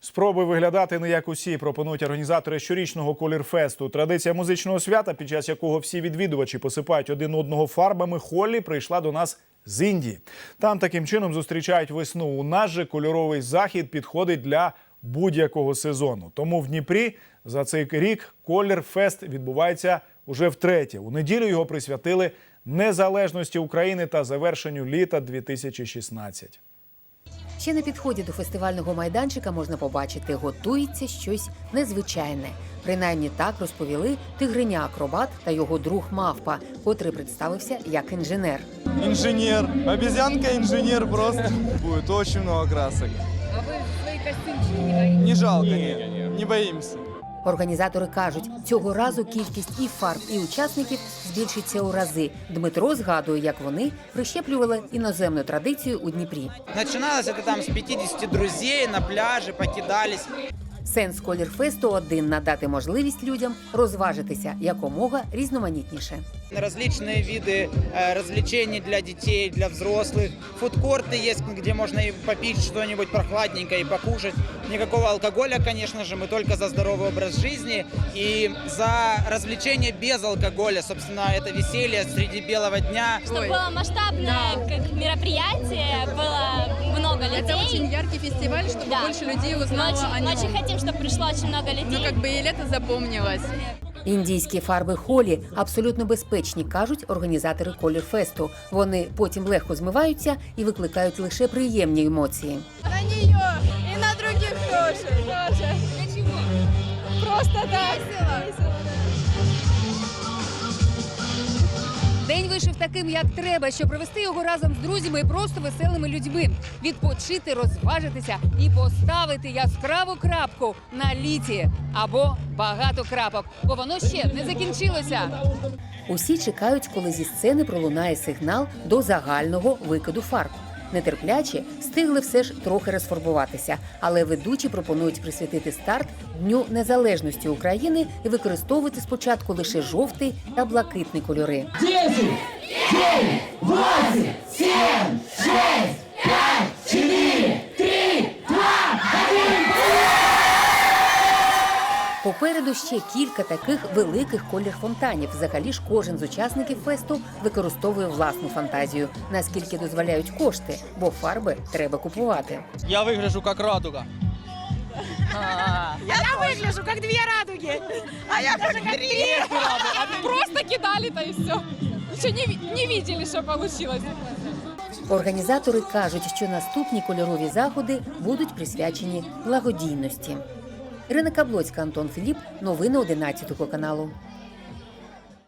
Спроби виглядати не як усі пропонують організатори щорічного колірфесту. Традиція музичного свята, під час якого всі відвідувачі посипають один одного фарбами, холі прийшла до нас з Індії. Там таким чином зустрічають весну. У нас же кольоровий захід підходить для будь-якого сезону. Тому в Дніпрі за цей рік колір-фест відбувається уже втретє. У неділю його присвятили незалежності України та завершенню літа 2016. Ще на підході до фестивального майданчика можна побачити, готується щось незвичайне. Принаймні так розповіли тигриня акробат та його друг мавпа, котрий представився як інженер. Інженер, Обезьянка інженер просто. буде дуже багато красок. А ви свої костюмчики не боитесь? Не жалко, не, не боимся. Організатори кажуть, цього разу кількість і фарб, і учасників збільшиться у рази. Дмитро згадує, як вони прищеплювали іноземну традицію у Дніпрі. Починалося це там з 50 друзів на пляжі, покидались. Сенс колірфесту один надати можливість людям розважитися якомога різноманітніше. Различные виды э, развлечений для детей, для взрослых. Фудкорты есть, где можно и попить что-нибудь прохладненькое и покушать. Никакого алкоголя, конечно же, мы только за здоровый образ жизни и за развлечения без алкоголя. Собственно, это веселье среди белого дня. Чтобы Ой. было масштабное как мероприятие, было много людей. Это очень яркий фестиваль, чтобы Да. больше людей Мы узнало очень, о мы нем. очень хотим, чтобы пришло очень много людей. Ну, как бы и лето запомнилось. Індійські фарби холі абсолютно безпечні, кажуть організатори колірфесту. Вони потім легко змиваються і викликають лише приємні емоції. На нее і на других тоже. Просто так. Весело. Вийшов таким, як треба, щоб провести його разом з друзями і просто веселими людьми, відпочити, розважитися і поставити яскраву крапку на літі або багато крапок, бо воно ще не закінчилося. Усі чекають, коли зі сцени пролунає сигнал до загального викиду фарб. Нетерплячі встигли все ж трохи розфарбуватися, але ведучі пропонують присвятити старт Дню Незалежності України і використовувати спочатку лише жовтий та блакитний кольори. Попереду ще кілька таких великих колір фонтанів. Взагалі ж кожен з учасників фесту використовує власну фантазію, наскільки дозволяють кошти, бо фарби треба купувати. Я выгляжу как радуга. Просто кидали-то и все. Еще не, не видели, что получилось. Організатори кажуть, що наступні кольорові заходи будуть присвячені благодійності. Ірина Каблоцька, Антон Філіп. Новини 11 каналу.